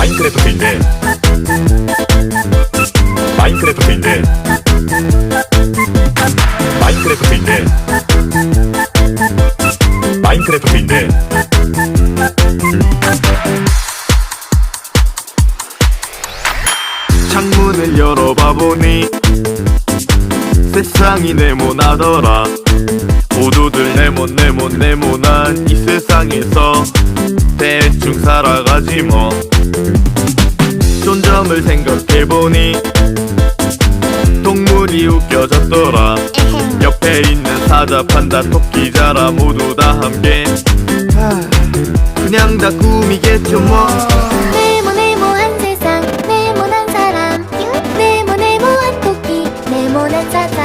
마인크래프트인데 마인크래프트인데 마인크래프트인데 마인크래프트인데 창문을 열어봐 보니 세상이 네모나더라. 모두들 네모 네모 네모난 이 세상에서 대충 살아가지 뭐 있는 걸 보니 동물이 웃겨졌더라. 옆에 있는 사자 판다 토끼 자라 모두 다 함께. 그냥 다 꿈이겠죠 뭐. 네모네모한 세상 네모난 사람. 네모네모한 토끼 네모난 사자.